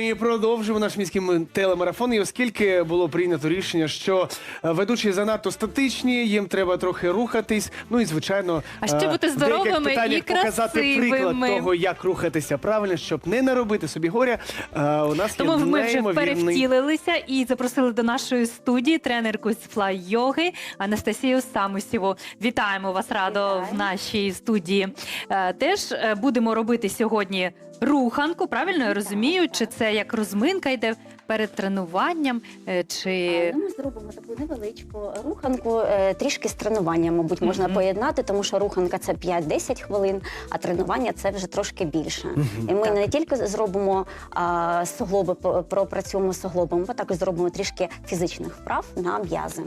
ми продовжуємо наш міський телемарафон. І оскільки було прийнято рішення, що е, ведучі занадто статичні, їм треба трохи рухатись. Ну і звичайно, А ще е, бути здоровими і показати приклад того, як рухатися правильно, щоб не наробити собі горя. Е, У нас Тому є ми вже перевтілилися і запросили до нашої студії тренерку з флай-йоги Анастасію Самусєву. Вітаємо вас радо Вітаю. в нашій студії. Теж будемо робити сьогодні руханку. Правильно я розумію? Чи це як розминка йде перед тренуванням? е, Чи Ну, ми зробимо таку невеличку руханку, е, трішки з тренуванням, мабуть, можна поєднати, тому що руханка це 5-10 хвилин, а тренування це вже трошки більше. І ми не тільки зробимо а, суглоби, по- пропрацюємо суглобом, ми також зробимо трішки фізичних вправ на м'язи.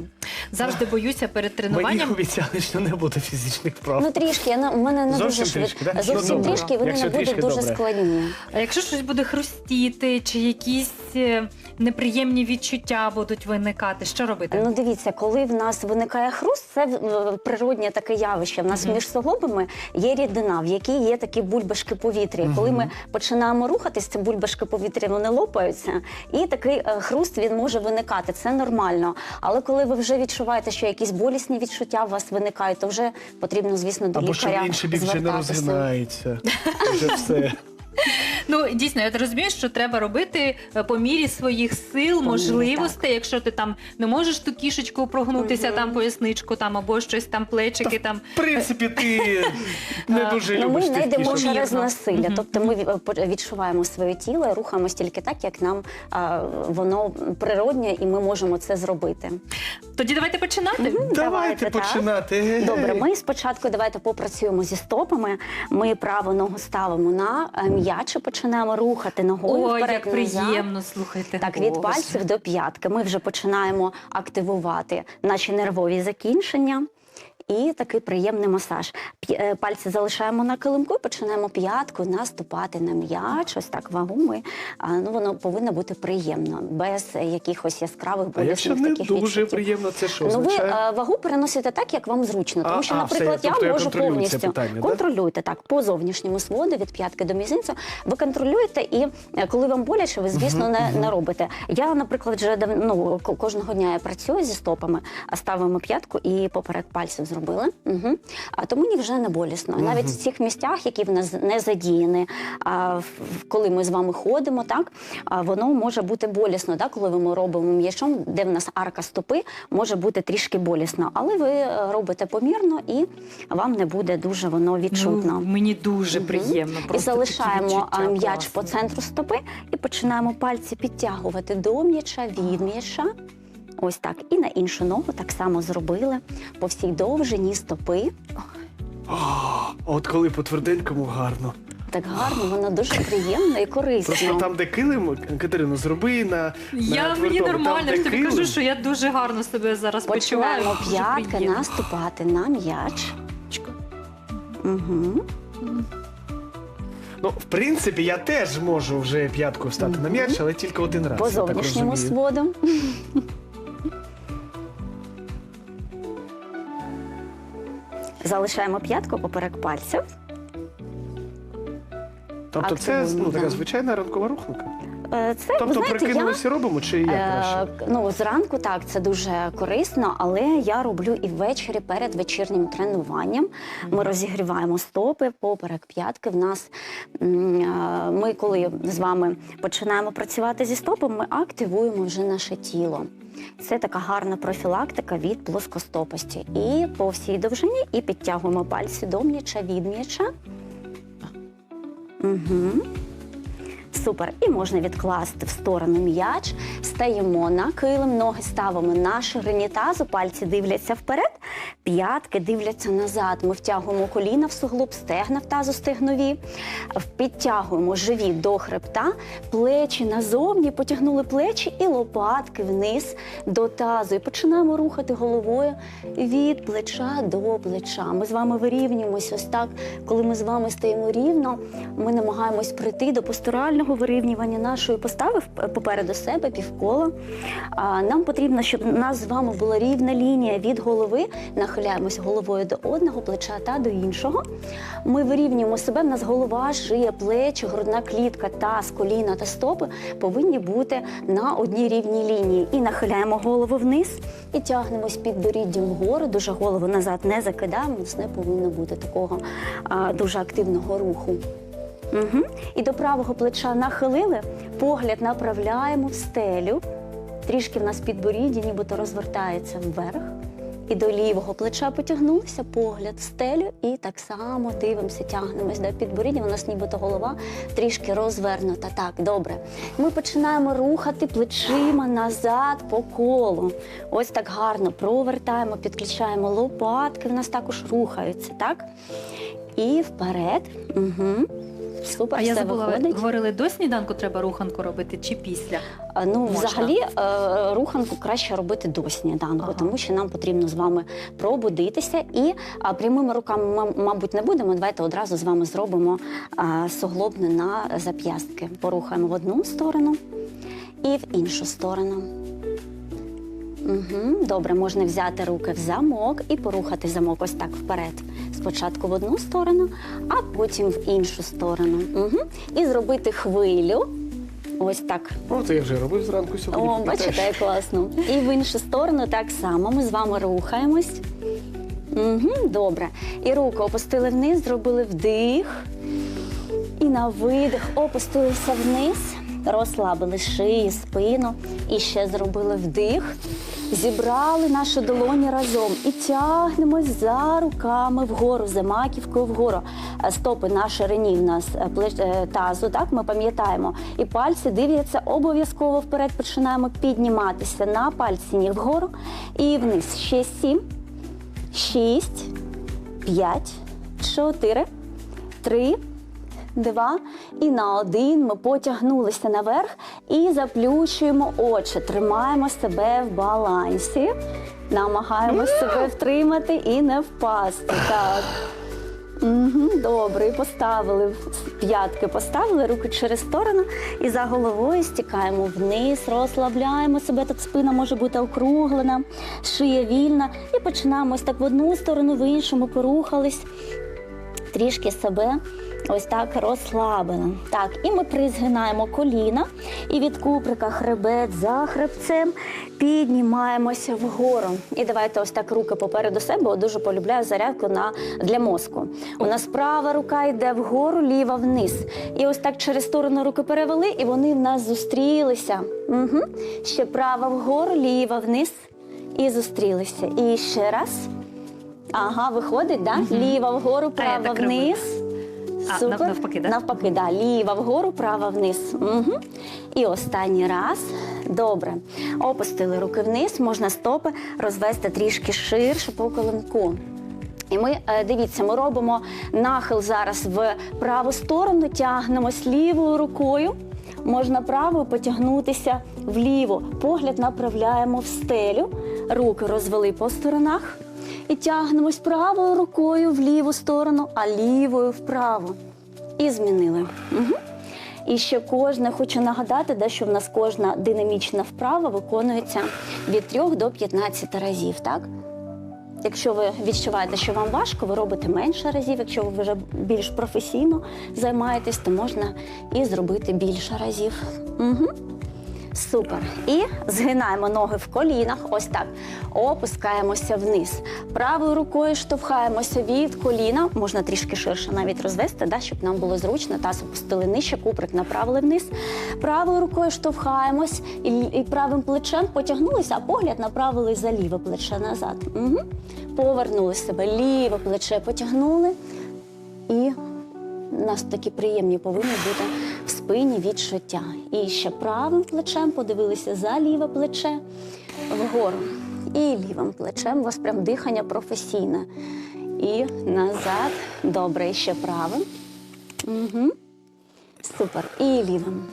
завжди боюся перед Мені тренуванням? обіцяли, що не буде фізичних вправ. Ну трішки, я на- у мене не Зовсім дуже швидко. да? Зовсім Ну, трішки, вони Якщо не будуть трішки, дуже добре. складні. А якщо щось буде хрустіти, чи якісь е, неприємні відчуття будуть виникати, що робити? Ну дивіться, коли в нас виникає хруст, це природнє таке явище. В нас між суглобами є рідина, в якій є такі бульбашки повітря. Коли ми починаємо рухатись, ці бульбашки повітря вони лопаються, і такий е, хруст він може виникати. Це нормально. Але коли ви вже відчуваєте, що якісь болісні відчуття у вас виникають, то вже потрібно, звісно, до Або що лікаря в інший бік вже не розгинається. Вже все. Ну дійсно, я розумію, що треба робити е, по мірі своїх сил, можливостей. Якщо ти там не можеш ту кішечку прогнутися, там поясничку, там або щось там плечики, там В принципі, ти не дуже Ну, ми не йдемо через насилля. Тобто ми ві- відчуваємо своє тіло і рухаємось тільки так, як нам а, воно природнє, і ми можемо це зробити. тоді давайте починати. Давайте Давайте, починати. Добре, ми спочатку давайте попрацюємо зі стопами. Ми праву ногу ставимо на е, м'яч і починаємо рухати ногою Ой, вперед як назад. приємно слухайте. Так, від пальців до п'ятки. Ми вже починаємо активувати наші нервові закінчення. І такий приємний масаж. Е, Пальці залишаємо на килимку і починаємо п'ятку наступати на м'яч. Ось так вагу ми. Ну, воно повинно бути приємно, без якихось яскравих А якщо не таких дуже відчуттів. приємно, це що Ну, ви означає? е, вагу переносите так, як вам зручно. Тому А, що, а, все, наприклад, тобто я я можу повністю питання, да? контролюєте так по зовнішньому своду від п'ятки до мізинця. Ви контролюєте, і е, коли вам боляче, ви звісно не, не робите. Я, наприклад, вже дав, ну, кожного дня я працюю зі стопами, ставимо п'ятку і поперек пальців зробили. Угу. А то мені вже не болісно. Навіть в цих місцях, які в нас не задіяні, а коли ми з вами ходимо, так воно може бути болісно, так, коли ми робимо м'ячом, де в нас арка стопи, може бути трішки болісно. Але ви робите помірно і вам не буде дуже воно відчутно. Ну, мені дуже приємно. І залишаємо м'яч по центру стопи і починаємо пальці підтягувати до м'яча, від м'яча. Ось так. І на іншу ногу так само зробили по всій довжині стопи. О, От коли по тверденькому гарно. Так гарно, воно дуже приємно і корисно. Просто там, де килим, Катерино, зроби на. Я на мені нормально, Там, я тобі килим, кажу, що я дуже гарно себе зараз почуваю. Починаємо п'ятки наступати на м'яч. Угу. Ну, в принципі, я теж можу вже п'ятку встати на м'яч, але тільки один раз. По зовнішньому розумію. Залишаємо п'ятку поперек пальців. Тобто це Активуємо, ну, така да. звичайна ранкова рухунка. Е, Це, ви Тобто знаєте, я... прикинулися робимо, чи як краще? Е, к- ну, зранку так, це дуже корисно, але я роблю і ввечері перед вечірнім тренуванням. Ми розігріваємо стопи поперек п'ятки. В нас м, е, ми, коли з вами починаємо працювати зі стопом, ми активуємо вже наше тіло. Це така гарна профілактика від плоскостопості. І по всій довжині, і підтягуємо пальці до м'яча від м'яча. Угу. Супер. І можна відкласти в сторону м'яч. Стаємо на килим, ноги ставимо на ширині тазу, пальці дивляться вперед, п'ятки дивляться назад. Ми втягуємо коліна в суглоб, стегна в тазу стегнові, підтягуємо живіт до хребта, плечі назовні, потягнули плечі і лопатки вниз до тазу. І починаємо рухати головою від плеча до плеча. Ми з вами вирівнюємося ось так. Коли ми з вами стаємо рівно, ми намагаємось прийти до постурального вирівнювання нашої постави попереду себе півкола. Нам потрібно, щоб у нас з вами була рівна лінія від голови, нахил нахиляємось головою до одного плеча та до іншого. Ми вирівнюємо себе. В нас голова, шия, плечі, грудна клітка, таз, коліна та стопи повинні бути на одній рівній лінії. І нахиляємо голову вниз і тягнемось підборіддям вгору. Дуже голову назад не закидаємо. У нас не повинно бути такого дуже активного руху. Угу. І до правого плеча нахилили, погляд направляємо в стелю. Трішки в нас підборіддя, нібито розвертається вверх. І до лівого плеча потягнулися, погляд в стелю, і так само дивимося, тягнемось до підборіддя. У нас нібито голова трішки розвернута. Так, добре. Ми починаємо рухати плечима назад по колу. Ось так гарно провертаємо, підключаємо лопатки, в нас також рухаються, так? І вперед. Угу. Супер, А я все забула, ви виходить. говорили, до сніданку треба руханку робити чи після? А, Ну, Можна. взагалі, е, руханку краще робити до сніданку, Ага. тому що нам потрібно з вами пробудитися. І а, прямими руками ми, мабуть, не будемо. Давайте одразу з вами зробимо а, суглобне на зап'ястки. Порухаємо в одну сторону і в іншу сторону. Угу, добре, можна взяти руки в замок і порухати замок ось так вперед. Спочатку в одну сторону, а потім в іншу сторону. Угу. І зробити хвилю. Ось так О, це я вже робив зранку сьогодні. о, бачите, як класно. І в іншу сторону так само. Ми з вами рухаємось. Угу, добре. І руки опустили вниз, зробили вдих. І на видих опустилися вниз, розслабили шиї, спину. І ще зробили вдих. Зібрали наші долоні разом і тягнемось за руками вгору, за маківкою вгору. Е, Стопи на ширині в нас е, е, тазу, так ми пам'ятаємо. І пальці дивляться обов'язково вперед. Починаємо підніматися на пальці ніг вгору і вниз. Ще сім, шість, п'ять, чотири, три, два і на один ми потягнулися наверх і заплющуємо очі. Тримаємо себе в балансі, намагаємось себе втримати і не впасти. Так. Угу, добре, і поставили п'ятки, поставили руки через сторону і за головою стікаємо вниз, розслабляємо себе. Так спина може бути округлена, шия вільна. І починаємо ось так в одну сторону, в іншому порухались трішки себе ось так розслабили. Так, і ми призгинаємо коліна і від куприка хребет за хребцем піднімаємося вгору. І давайте ось так руки попереду себе. От Дуже полюбляю зарядку на для мозку. У нас права рука йде вгору, ліва вниз. І ось так через сторону руки перевели, і вони в нас зустрілися. Угу. Ще права вгору, ліва вниз. І зустрілися. І ще раз. Ага, виходить, да? Ліва вгору, права вниз. А, Супер. навпаки, да? Навпаки, да. Ліва вгору, права вниз. Угу. І останній раз. Добре. Опустили руки вниз, можна стопи розвести трішки ширше по колинку. І ми е, дивіться, ми робимо нахил зараз в праву сторону, тягнемось лівою рукою. Можна правою потягнутися вліво. Погляд направляємо в стелю, руки розвели по сторонах і тягнемось правою рукою в ліву сторону, а лівою вправо. І змінили. Угу. І ще кожна, хочу нагадати, да, що в нас кожна динамічна вправа виконується від 3 до 15 разів. Так? Якщо ви відчуваєте, що вам важко, ви робите менше разів. Якщо ви вже більш професійно займаєтесь, то можна і зробити більше разів. Угу. Супер. І згинаємо ноги в колінах. Ось так. Опускаємося вниз. Правою рукою штовхаємося від коліна. Можна трішки ширше навіть розвести, да, щоб нам було зручно. Таз опустили нижче, куприк направили вниз. Правою рукою штовхаємось і, і правим плечем потягнулися, а погляд направили за ліве плече назад. Угу. Повернули себе. Ліве плече потягнули. І у нас такі приємні повинні бути в спині відчуття. І ще правим плечем подивилися за ліве плече вгору. І лівим плечем у вас прям дихання професійне. І назад. Добре, і ще правим. Угу. Супер. І лівим.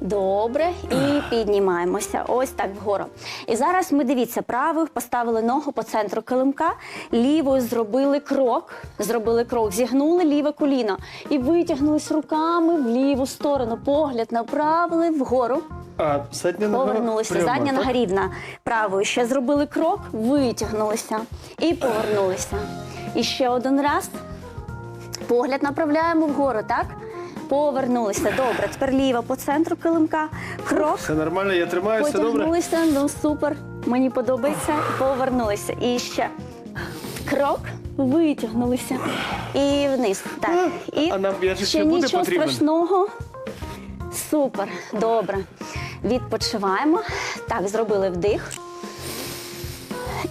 Добре, і піднімаємося. Ось так вгору. І зараз ми дивіться, правою поставили ногу по центру килимка, лівою зробили крок, зробили крок, зігнули ліве коліно і витягнулись руками в ліву сторону. Погляд направили вгору. А, задня нога Повернулися. Задня нога рівна. Правою. Ще зробили крок, витягнулися і повернулися. І ще один раз. Погляд направляємо вгору, так? Повернулися. Добре. Тепер ліва по центру килимка. Крок. Все нормально, я тримаюся, добре? Потягнулися, ну супер. Мені подобається. Повернулися. І ще крок, витягнулися. І вниз. Так. І А нам ще ще буде нічого потрібен? страшного. Супер, добре. Відпочиваємо. Так, зробили вдих.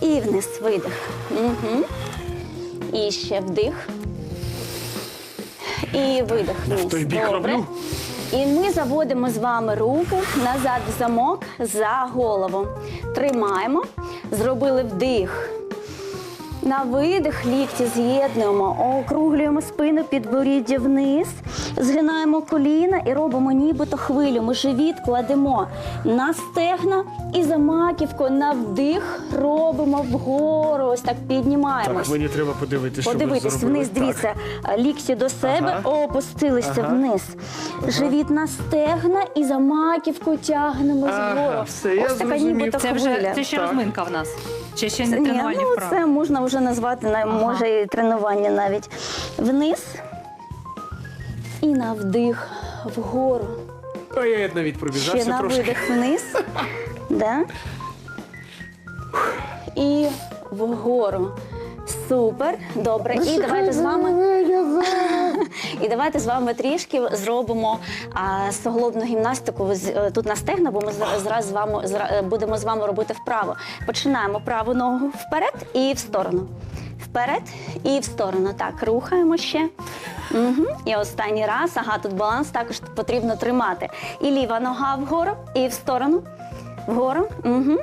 І вниз видих. Угу. І ще вдих. І видих вниз. В той бік Добре. роблю. І ми заводимо з вами руки назад в замок за голову. Тримаємо. Зробили вдих. На видих лікті з'єднуємо, округлюємо спину підборіддя вниз, згинаємо коліна і робимо нібито хвилю. Ми живіт кладемо на стегна і за маківку на вдих робимо вгору. Ось так піднімаємось. Так, мені треба подивитися, що Подивитись зробили. вниз, Так. дивіться, лікті до себе, Ага. опустилися Ага. вниз. Живіт на стегна і за маківку тягнемо Ага, згору. все, я Ось така зрозумів. нібито Це вже хвиля. це ще Так. розминка в нас. Чи ще не Ні, ну, вправ? це можна вже назвати на- може і тренування навіть. Вниз і на вдих вгору. А я навіть Ще на трошки. видих вниз. Да? І вгору. Супер, добре. І давайте з вами. І давайте з вами трішки зробимо суглобну гімнастику е, тут на стегна, бо ми зараз з вами е, будемо з вами робити вправо. Починаємо праву ногу вперед і в сторону. Вперед і в сторону. Так, рухаємо ще. Угу. І останній раз. Ага, тут баланс також потрібно тримати. І ліва нога вгору, і в сторону. Вгору. Угу.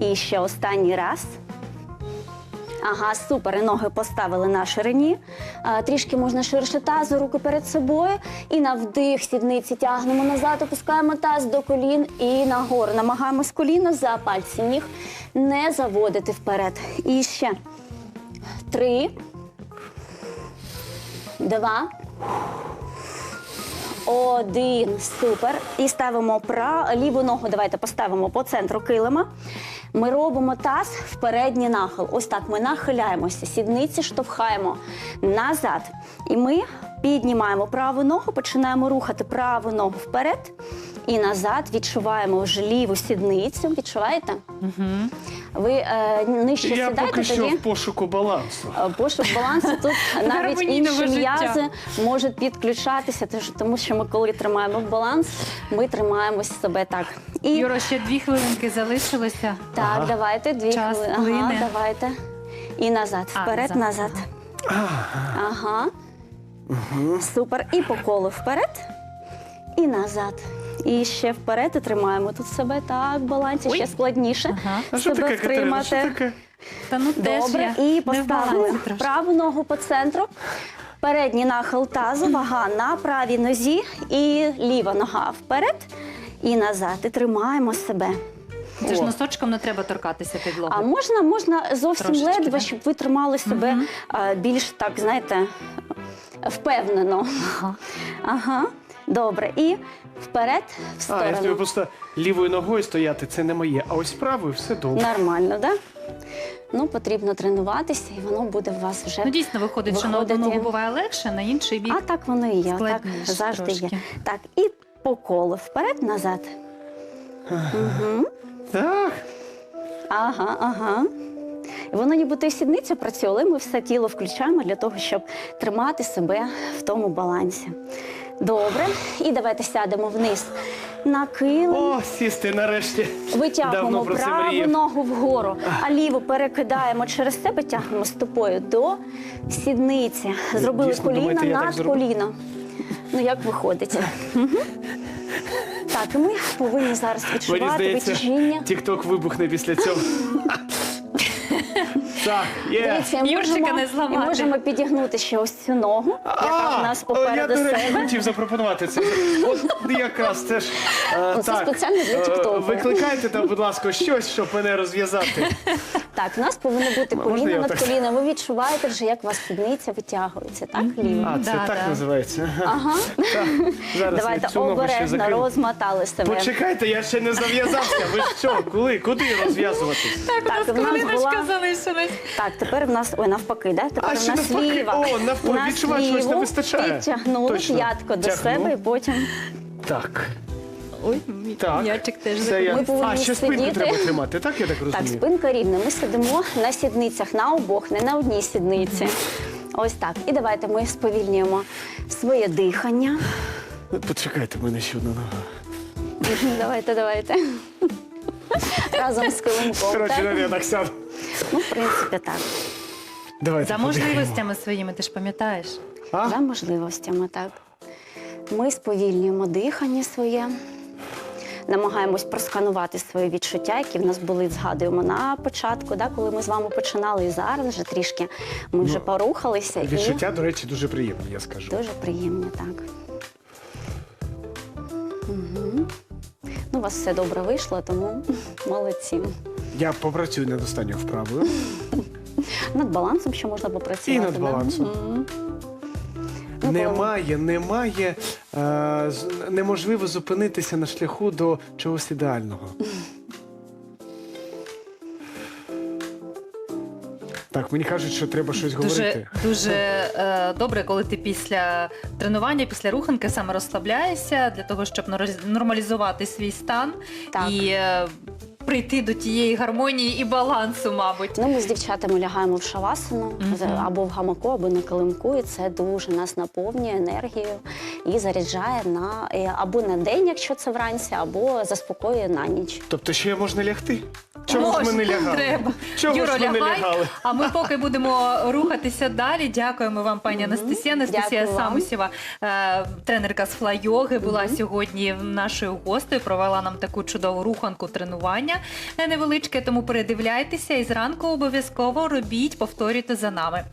І ще останній раз. Ага, супер. І ноги поставили на ширині. Трішки можна ширше тазу, руки перед собою. І на вдих сідниці тягнемо назад, опускаємо таз до колін і нагору. Намагаємось коліно за пальці ніг не заводити вперед. І ще три, два. Один. Супер. І ставимо пра... ліву ногу. Давайте поставимо по центру килима. Ми робимо таз в передній нахил. Ось так ми нахиляємося, сідниці штовхаємо назад. І ми піднімаємо праву ногу, починаємо рухати праву ногу вперед і назад. Відчуваємо вже ліву сідницю. Відчуваєте? Угу. Ви е, нижче Я сідаєте поки що тоді? в пошуку балансу. Е, Пошук балансу тут навіть Гармонійного інші життя. м'язи можуть підключатися, тож- тому що ми, коли тримаємо баланс, ми тримаємось себе так. І Юро, ще дві хвилинки залишилося. так, Ага. давайте дві Час хвилини. Ага, давайте. І назад, А, вперед, назад. назад. Ага. Супер. І по колу вперед. І назад. І ще вперед і тримаємо тут себе так, в балансі, Ой. ще складніше. А що себе таке, Катерина? Що втримати. таке? Та ну теж Добре, я і не в поставили балансі трошки. праву ногу по центру. Передній нахил тазу, вага на правій нозі і ліва нога вперед і назад. І тримаємо себе. Це ж О. носочком не треба торкатися підлоги. А можна, можна зовсім Трошечки, ледве, да? щоб ви тримали себе Мгм. а, більш так, знаєте, впевнено. Ага. Ага. Добре. І вперед, в А, я тобі просто лівою ногою стояти, це не моє. А ось правою все добре. Нормально, так? Да? Ну, потрібно тренуватися, і воно буде в вас вже. Ну дійсно виходить, що на одну Виходить, ногу буває легше, на інший бік. А так воно і є. Так складніше завжди є. Так, і по колу вперед, назад. Угу. Так. Ага, ага. І Воно ніби і сідниця працює, але ми все тіло включаємо для того, щоб тримати себе в тому балансі. Добре. І давайте сядемо вниз на килим. О, сісти нарешті. Витягуємо Давно про це праву мріяв. ногу вгору, а ліву перекидаємо через себе, тягнемо стопою до сідниці. Зробили Дійсно, коліна думаєте, я так над зроблю? коліно. Ну, як виходить? Мгм. Так, і ми повинні зараз Мені відчувати здається, витяжіння. тік-ток вибухне після цього. Так, є. Дивіться, і Юрчика можемо, не і зламати. можемо підігнути ще ось цю ногу, яка в нас я, попереду до речі, себе. хотів запропонувати це. От якраз це ж е, так. спеціально для е, тік-току. Викликайте там, будь ласка, щось, щоб мене розв'язати. Так, у нас повинно бути Можна коліно я над так? коліном. Ви відчуваєте вже, як у вас спідниця витягується, так? Ліва. А, це Да, так да. називається. Ага. Так, Зараз Давайте цю ногу ще обережно закрию. розмотали себе. Почекайте, я ще не зав'язався. Ви що, коли? Куди розв'язуватись? Так, в нас була... залишилась. Так, тепер в нас, ой, навпаки, да? тепер А, в ще нас навпаки. ліва. О, навпаки, У нас відчуваю, чогось не ліву вистачає. Підтягнули Точно. п'ятко до Тягну. себе і потім Так. Ой, Так. м'ячик теж Це я... Ми повинні А, ще спинку сидіти. треба тримати, так я так Так, розумію? спинка рівна. Ми сидимо на сідницях, на обох, не на одній сідниці. Ось так. І давайте ми сповільнюємо своє дихання. Почекайте, в мене ще одна нога. Давайте, давайте. Разом з килимком. Коротше, так? я так сяду. Ну, в принципі, так. Давайте За можливостями своїми, ти ж пам'ятаєш. А? За можливостями, так. Ми сповільнюємо дихання своє. Намагаємось просканувати свої відчуття, які в нас були, згадуємо на початку, да, коли ми з вами починали, і зараз вже трішки ми вже Ну, порухалися. і Відчуття, до речі, дуже приємне, я скажу. Дуже приємні, так. Угу. Ну, у вас все добре вийшло, тому молодці. Я попрацюю над останньою вправою. Над балансом ще можна попрацювати. І над балансом. Мгм. Немає, немає, е, з- неможливо зупинитися на шляху до чогось ідеального. Так, мені кажуть, що треба щось Дуже, говорити. дуже е, добре, коли ти після тренування, після руханки саме розслабляєшся для того, щоб нор- нормалізувати свій стан Так. і е, прийти до тієї гармонії і балансу, мабуть. Ну, ми з дівчатами лягаємо в шавасану з- або в гамаку, або на килимку, і це дуже нас наповнює енергією і заряджає на е, або на день, якщо це вранці, або заспокоює на ніч. Тобто ще можна лягти? Чому ж ми не лягали? Треба. Чому Юро, ж ми не лягай. лягали? А ми поки будемо рухатися далі. Дякуємо вам, пані. Анастасія. Анастасія Дякую вам. Самусєва, е, тренерка з флайоги, була сьогодні нашою гостею. Провела нам таку чудову руханку тренування е, невеличке. Тому передивляйтеся і зранку обов'язково робіть, повторюйте за нами.